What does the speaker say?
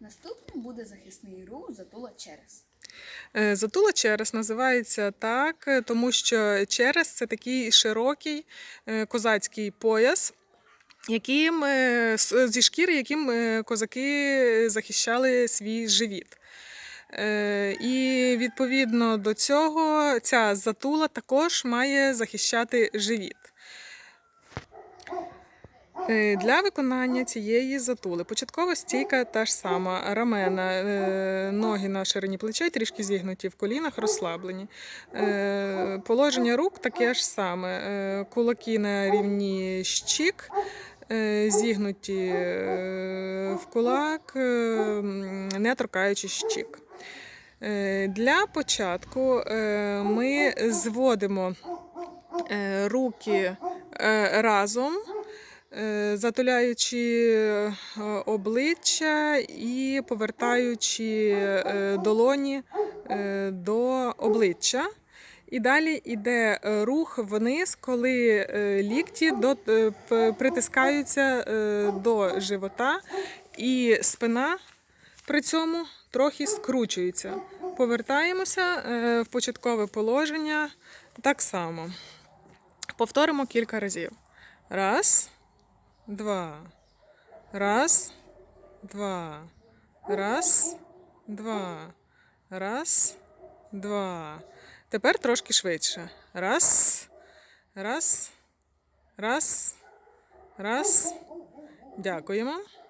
Наступним буде захисний рух затула через. Е, Затула через називається так, е, тому що через це такий широкий е, козацький пояс, яким, зі шкіри, яким козаки захищали свій живіт. І відповідно до цього ця затула також має захищати живіт. Е, Для виконання цієї затули початкова стійка та ж сама. Рамена, е, ноги на ширині плечей, трішки зігнуті в колінах, розслаблені. Е, Положення рук таке ж саме. Кулаки на рівні щік, зігнуті в кулак, не торкаючи щік. Для початку ми зводимо руки разом, затуляючи е, обличчя і повертаючи е, долоні е, до обличчя. І далі йде е, рух вниз, коли е, лікті е, притискаються е, до живота, і спина при цьому трохи скручується. Повертаємося е, в початкове положення так само. Повторимо кілька разів. Раз, два. Раз, два. Раз, два. Раз, два. Тепер трошки швидше. Раз, раз, раз, раз. Дякуємо.